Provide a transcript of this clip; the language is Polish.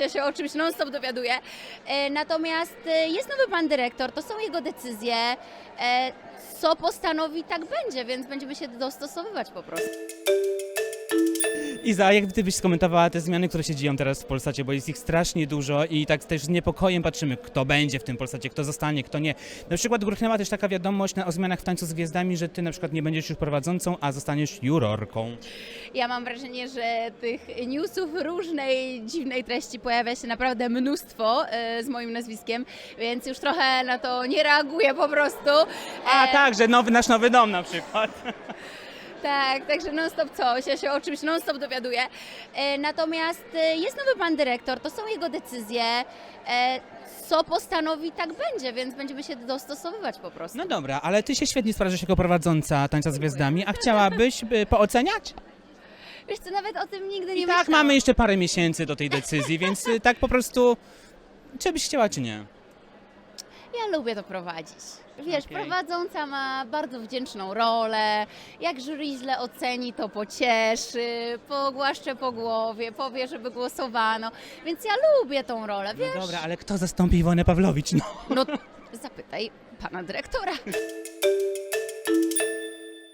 Ja się o czymś non-stop dowiaduję. E, Natomiast e, jest nowy pan dyrektor, to są jego decyzje. E, Co postanowi, tak będzie, więc będziemy się dostosowywać po prostu. Iza, jak ty byś skomentowała te zmiany, które się dzieją teraz w Polsacie, bo jest ich strasznie dużo i tak też z niepokojem patrzymy, kto będzie w tym Polsacie, kto zostanie, kto nie. Na przykład gruchnęła też taka wiadomość na, o zmianach w Tańcu z Gwiazdami, że ty na przykład nie będziesz już prowadzącą, a zostaniesz jurorką. Ja mam wrażenie, że tych newsów różnej dziwnej treści pojawia się naprawdę mnóstwo e, z moim nazwiskiem, więc już trochę na to nie reaguję po prostu. A E, tak, że nowy, nasz nowy dom na przykład. Tak, także non-stop coś, ja się o czymś non-stop dowiaduję. E, Natomiast e, jest nowy pan dyrektor, to są jego decyzje. E, Co postanowi, tak będzie, więc będziemy się dostosowywać po prostu. No dobra, ale ty się świetnie sprawdzasz jako prowadząca Tańca z Gwiazdami, a chciałabyś by pooceniać? Wiesz co, nawet o tym nigdy nie I tak myślałam. mamy jeszcze parę miesięcy do tej decyzji, więc y, tak po prostu, czy byś chciała, czy nie? Ja lubię to prowadzić. Wiesz, Okej. prowadząca ma bardzo wdzięczną rolę. Jak jury źle oceni, to pocieszy, pogłaszcze po głowie, powie, żeby głosowano. Więc ja lubię tą rolę, wiesz? No dobra, ale kto zastąpi Iwonę Pawlowicz? No. No, zapytaj pana dyrektora.